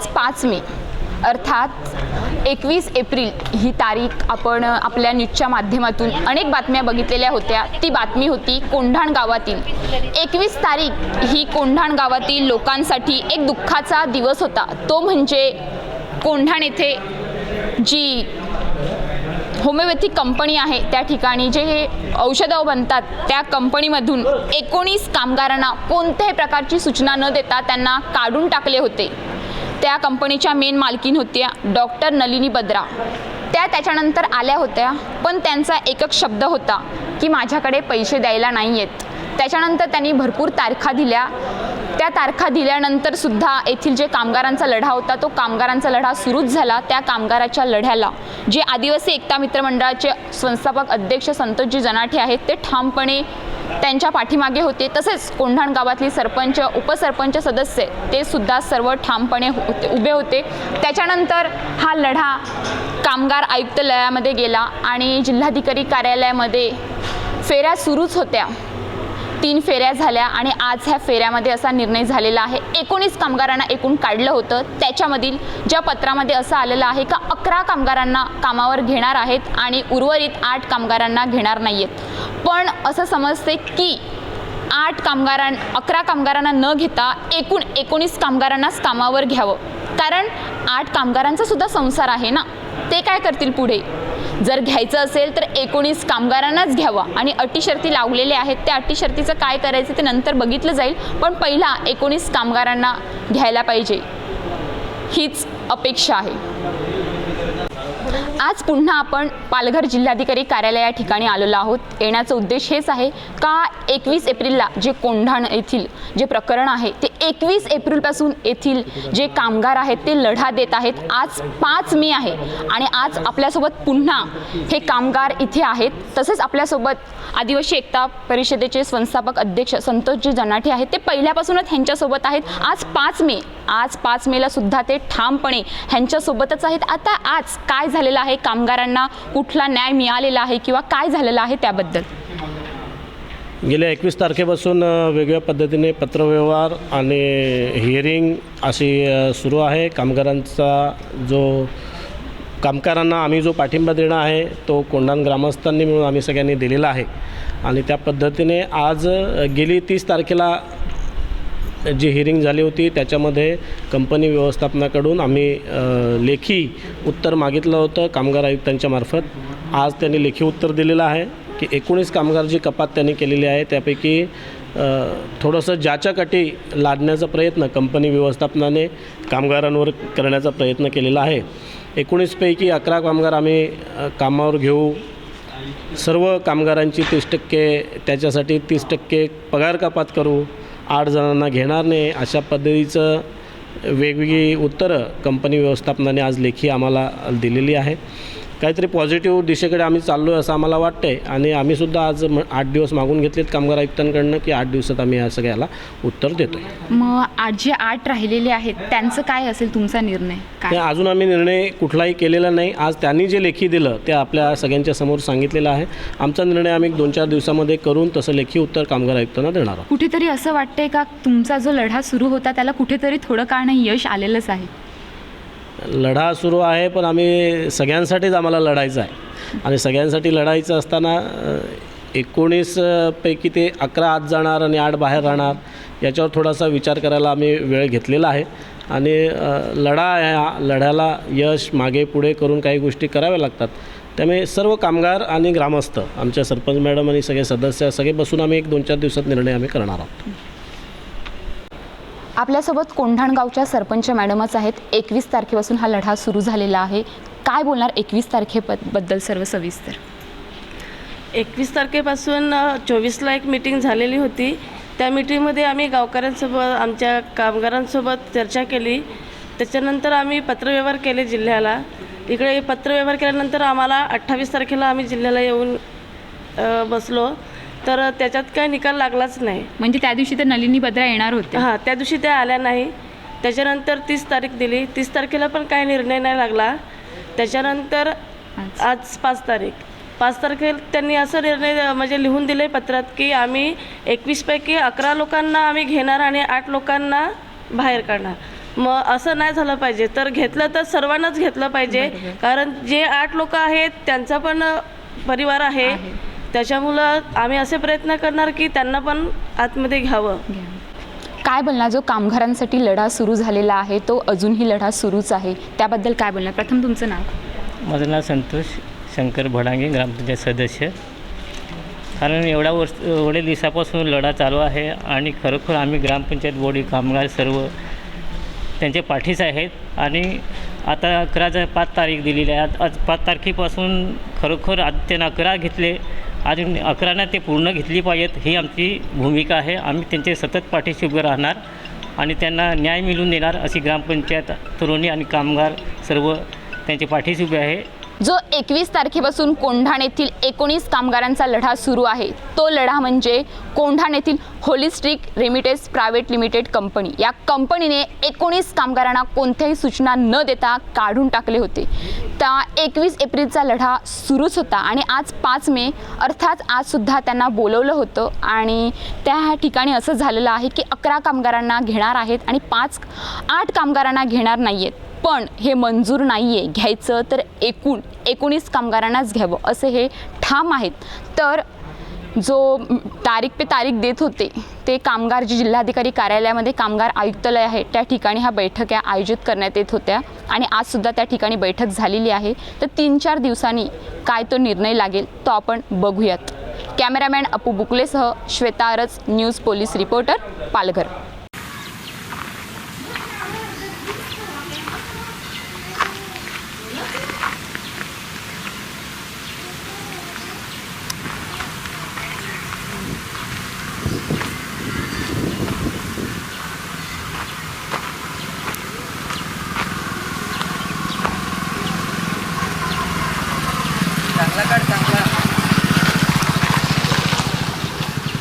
आज पाच मे. अर्थात एकवीस एप्रिल ही तारीख आपण आपल्या न्यूजच्या माध्यमातून अनेक बातम्या बघितलेल्या होत्या. ती बातमी होती कोंढाण गावातील. एकवीस तारीख ही कोंढाण गावातील लोकांसाठी एक दुःखाचा दिवस होता. तो म्हणजे कोंढाण येथे जी होमिओपॅथिक कंपनी आहे त्या ठिकाणी जे हे औषधं बनतात त्या कंपनीमधून एकोणीस कामगारांना कोणत्याही प्रकारची सूचना न देता त्यांना काढून टाकले होते. त्या कंपनीच्या मेन मालकीन होत्या डॉक्टर नलिनी बद्रा. त्या त्याच्यानंतर आल्या होत्या पण त्यांचा एकच शब्द होता की माझ्याकडे पैसे द्यायला नाही आहेत त्याच्यानंतर त्यांनी भरपूर तारखा दिल्या. त्या तारखा दिल्यानंतर सुद्धा येथील जे कामगारांचा लढा होता तो कामगारांचा लढा सुरूच झाला. त्या कामगाराच्या लढ्याला जे आदिवासी एकता मित्र मंडळाचे संस्थापक अध्यक्ष संतोषजी जनाठे आहेत ते ठामपणे त्यांच्या पाठीमागे होते. तसेच कोंढाण गावातली सरपंच उपसरपंच सदस्य ते सुद्धा सर्व ठामपणे होते उभे होते. त्याच्यानंतर हा लढा कामगार आयुक्तालयामध्ये गेला आणि जिल्हाधिकारी कार्यालयामध्ये फेऱ्या सुरूच होत्या. तीन फेऱ्या झाल्या आणि आज ह्या फेऱ्यामध्ये असा निर्णय झालेला आहे. एकोणीस कामगारांना एकूण काढलं होतं. त्याच्यामधील ज्या पत्रामध्ये असं आलेलं आहे का अकरा कामगारांना कामावर घेणार आहेत आणि उर्वरित आठ कामगारांना घेणार नाही आहेत पण असं समजते की आठ कामगारां अकरा कामगारांना न घेता एकूण एकोणीस कामगारांनाच कामावर घ्यावं. कारण आठ कामगारांचा सुद्धा संसार आहे ना? ते काय करतील पुढे? जर घ्यायचं असेल तर एकोणीस कामगारांनाच घ्यावा. आणि अटी शर्ती लावलेल्या आहेत त्या अटी शर्तीचं काय करायचं ते नंतर बघितलं जाईल पण पहिला एकोणीस कामगारांना घ्यायला पाहिजे. हीच अपेक्षा आहे. आज पुन्हा आपण पालघर जिल्हाधिकारी कार्यालय या ठिकाणी आलेलो आहोत. येण्याचा उद्देश हेच आहे का एकवीस एप्रिलला जे कोंढाण येथील जे प्रकरण आहे ते एकवीस एप्रिलपासून येथील जे कामगार आहेत ते लढा देत आहेत. आज पाच मे आहे आणि आज आपल्यासोबत पुन्हा हे कामगार इथे आहेत. तसेच आपल्यासोबत आदिवासी एकता परिषदेचे संस्थापक अध्यक्ष संतोषजी जनाठे आहेत. ते पहिल्यापासूनच ह्यांच्यासोबत आहेत. आज पाच मे आज पाच मेला सुद्धा ते ठामपणे ह्यांच्यासोबतच आहेत. आता आज काय झालेलं आहे? कामगारांना कुठला न्याय मिळालेला आहे किंवा काय झालेलं आहे त्याबद्दल? गेल्या एकवीस तारखेपासून वेगवेगळ्या पद्धतीने पत्रव्यवहार आणि हिअरिंग अशी सुरू आहे. कामगारांचा जो कामगारांना आम्ही जो पाठिंबा देणं आहे तो कोंढाण ग्रामस्थांनी मिळून आम्ही सगळ्यांनी दिलेला आहे. आणि त्या पद्धतीने आज गेली तीस तारखेला जी हिअरिंग झाली होती त्याच्यामध्ये कंपनी व्यवस्थापनाकडून आम्ही लेखी उत्तर मागितलं होतं कामगार आयुक्तांच्या मार्फत. आज त्यांनी लेखी उत्तर दिलेलं आहे. की एकोणीस कामगार जी कपात त्यांनी केलेली आहे त्यापैकी थोडंसं ज्याच्या कटी लादण्याचा प्रयत्न कंपनी व्यवस्थापनाने कामगारांवर करण्याचा प्रयत्न केलेला आहे. एकोणीसपैकी अकरा कामगार आम्ही कामावर घेऊ. सर्व कामगारांची तीस टक्के त्याच्यासाठी तीस टक्के पगार कपात करू. आठ जणांना घेणार नाही अशा पद्धतीचं वेगवेगळी उत्तरं कंपनी व्यवस्थापनाने आज लेखी आम्हाला दिलेली आहे. काहीतरी पॉझिटिव्ह दिशेकडे आम्ही चाललो आहे असं आम्हाला वाटतं आहे आणि आम्हीसुद्धा आज म आठ दिवस मागून घेतलेत कामगार आयुक्तांकडनं की आठ दिवसात आम्ही या सगळ्याला उत्तर देतो आहे मग आज जे आठ राहिलेले आहेत त्यांचं काय असेल तुमचा निर्णय? काय? अजून आम्ही निर्णय कुठलाही केलेला नाही. आज त्यांनी जे लेखी दिलं ते आपल्या सगळ्यांच्या समोर सांगितलेलं आहे. आमचा निर्णय आम्ही दोन चार दिवसामध्ये करून तसं लेखी उत्तर कामगार आयुक्तांना देणार आहोत. कुठेतरी असं वाटतंय का तुमचा जो लढा सुरू होता त्याला कुठेतरी थोडं का नाही यश आलेलंच आहे? लढा सुरू आहे पण आम्ही सगळ्यांसाठीच आम्हाला लढायचं आहे. आणि सगळ्यांसाठी लढायचं असताना एकोणीसपैकी ते अकरा आत जाणार आणि आठ बाहेर राहणार याच्यावर थोडासा विचार करायला आम्ही वेळ घेतलेला आहे. आणि लढा या लढ्याला यश मागे पुढे करून काही गोष्टी कराव्या लागतात. त्यामुळे सर्व कामगार आणि ग्रामस्थ आमच्या सरपंच मॅडम आणि सगळे सदस्य सगळे बसून आम्ही एक दोन चार दिवसात निर्णय आम्ही करणार आहोत. आपल्यासोबत कोंढाणगावच्या सरपंच मॅडमच आहेत. एकवीस तारखेपासून हा लढा सुरू झालेला आहे. काय बोलणार एकवीस तारखेबद्दल सर्व सविस्तर? एकवीस तारखेपासून चोवीसला एक मीटिंग झालेली होती. त्या मीटिंगमध्ये आम्ही गावकऱ्यांसोबत आमच्या कामगारांसोबत चर्चा केली. त्याच्यानंतर आम्ही पत्रव्यवहार केले जिल्ह्याला. इकडे पत्रव्यवहार केल्यानंतर आम्हाला अठ्ठावीस तारखेला आम्ही जिल्ह्याला येऊन बसलो. तर त्याच्यात काही निकाल लागलाच नाही. म्हणजे त्या दिवशी तर नलिनी बद्रा येणार होते. हां त्या दिवशी त्या आल्या नाही. त्याच्यानंतर तीस तारीख दिली. तीस तारखेला पण काही निर्णय नाही लागला. त्याच्यानंतर आज. आज पाच तारीख. पाच तारखेला त्यांनी असं निर्णय म्हणजे लिहून दिले पत्रात की आम्ही एकवीसपैकी अकरा लोकांना आम्ही घेणार आणि आठ लोकांना बाहेर काढणार. मग असं नाही झालं पाहिजे. तर घेतलं तर सर्वांनाच घेतलं पाहिजे. कारण जे आठ लोक आहेत त्यांचा पण परिवार आहे. त्याच्यामुळं आम्ही असे प्रयत्न करणार की त्यांना पण आतमध्ये घ्यावं. काय बोलणार? जो कामगारांसाठी लढा सुरू झालेला आहे तो अजूनही लढा सुरूच आहे. त्याबद्दल काय बोलणार? प्रथम तुमचं नाव. माझं नाव संतोष शंकर भडांगे ग्रामपंचायत सदस्य. कारण एवढ्या वर्ष एवढ्या दिवसापासून लढा चालू आहे आणि खरोखर आम्ही ग्रामपंचायत बोर्डी कामगार सर्व त्यांच्या पाठीस आहेत. आणि आता अकराचा पाच तारीख दिलेली आहे. आज- आज पाच तारखेपासून खरोखर आज त्यांना अकरा घेतले. आणि अकरांना ते पूर्ण घेतली पाहिजेत ही आमची भूमिका आहे. आम्ही त्यांचे सतत पाठीशी उभे राहणार आणि त्यांना न्याय मिळवून देणार अशी ग्रामपंचायत तरुणी आणि कामगार सर्व त्यांच्या पाठीशी उभे आहे. जो एकवीस तारखेपासून कोंढाण येथील एकोणीस कामगारांचा लढा सुरू आहे. तो लढा म्हणजे कोंढाण येथील holistic remedies private limited company. या कंपनीने एकोणीस कामगारांना कोणत्याही सूचना न देता काढून टाकले होते. त्या एकवीस एप्रिलचा लढा सुरूच होता आणि आज पाच मे अर्थात आजसुद्धा त्यांना बोलवलं होतं आणि त्या ठिकाणी असं झालेलं आहे की अकरा कामगारांना घेणार आहेत आणि पाच आठ कामगारांना घेणार नाही आहेत पण हे मंजूर नाही आहे घ्यायचं तर एकूण एकोणीस कामगारांनाच घ्यावं असे हे ठाम आहेत. तर जो तारीख पे तारीख देत होते ते कामगार जे जिल्हाधिकारी कार्यालयामध्ये कामगार आयुक्तालय आहे त्या ठिकाणी ह्या बैठक्या आयोजित करण्यात येत होत्या. आणि आजसुद्धा त्या ठिकाणी बैठक झालेली आहे. तर तीन चार दिवसांनी काय तो निर्णय लागेल तो आपण बघूयात. कॅमेरामॅन अपू बुकलेसह श्वेता अरज न्यूज पोलीस रिपोर्टर पालघर.